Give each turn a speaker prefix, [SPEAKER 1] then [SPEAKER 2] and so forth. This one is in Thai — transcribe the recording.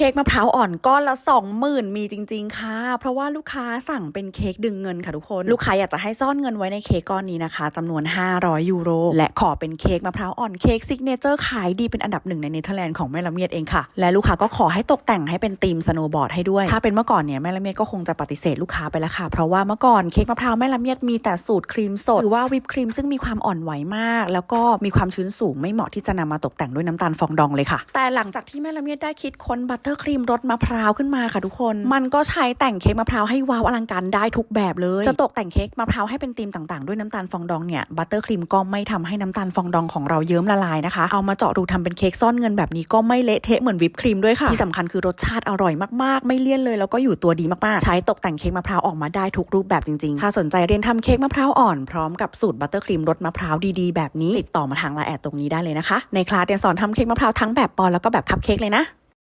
[SPEAKER 1] เค้กมะพร้าวอ่อนก้อนละ 20,000 มีจริง ๆ ค่ะ เพราะว่าลูกค้าสั่งเป็นเค้กดึงเงินค่ะทุกคน ลูกค้าอยากจะให้ซ่อนเงินไว้ในเค้กก้อนนี้นะคะจำนวน 500 ยูโร และขอเป็นเค้กมะพร้าวอ่อนเค้กซิกเนเจอร์ขายดีเป็นอันดับหนึ่งในเนเธอร์แลนด์ของแม่ละเมียดเองค่ะ และลูกค้าก็ขอให้ตกแต่งให้เป็นธีมสโนว์บอร์ดให้ด้วย ถ้าเป็นเมื่อก่อนเนี่ยแม่ละเมียดก็คงจะปฏิเสธลูกค้าไปแล้วค่ะ เพราะว่าเมื่อก่อนเค้กมะพร้าวแม่ละเมียดมีแต่สูตรครีมสดหรือว่าวิปครีมซึ่งมีความอ่อนไหวมาก แล้วก็มีความชื้นสูงไม่เหมาะที่จะนำมาตกแต่งด้วยน้ำตาลฟองดองเลยค่ะ แต่หลังจากที่แม่ละเมียดได้คิดค้นบัตเตอร์ครีมรสมะพร้าวขึ้นมาค่ะทุกคน มันก็ใช้แต่งเค้กมะพร้าวให้ว้าวอลังการได้ทุกแบบเลย จะตกแต่งเค้กมะพร้าวให้เป็นธีมต่างๆ ด้วยน้ำตาลฟองดองเนี่ยบัตเตอร์ครีมก็ไม่ทำให้น้ำตาลฟองดองของเราเยิ้มละลายนะคะ เอามาเจาะรูทำเป็นเค้กซ่อนเงินแบบนี้ก็ไม่เละเทะเหมือนวิปครีมด้วยค่ะ ที่สำคัญคือรสชาติอร่อยมากๆ ไม่เลี่ยนเลยแล้วก็อยู่ตัวดีมากๆ ใช้ตกแต่งเค้กมะพร้าวออกมาได้ทุกรูปแบบจริงๆ ถ้าสนใจเรียนทำเค้กมะพร้าวอ่อนพร้อมกับสูตรบัตเตอร์ครีมรสมะพร้าวดีๆแบบนี้ติดต่อมาทางไลน์แอดตรงนี้ได้เลยนะคะ ในคลาสเรียนสอนทำเค้กมะพร้าวทั้งแบบปอนแล้วก็แบบคัพเค้กเลยนะ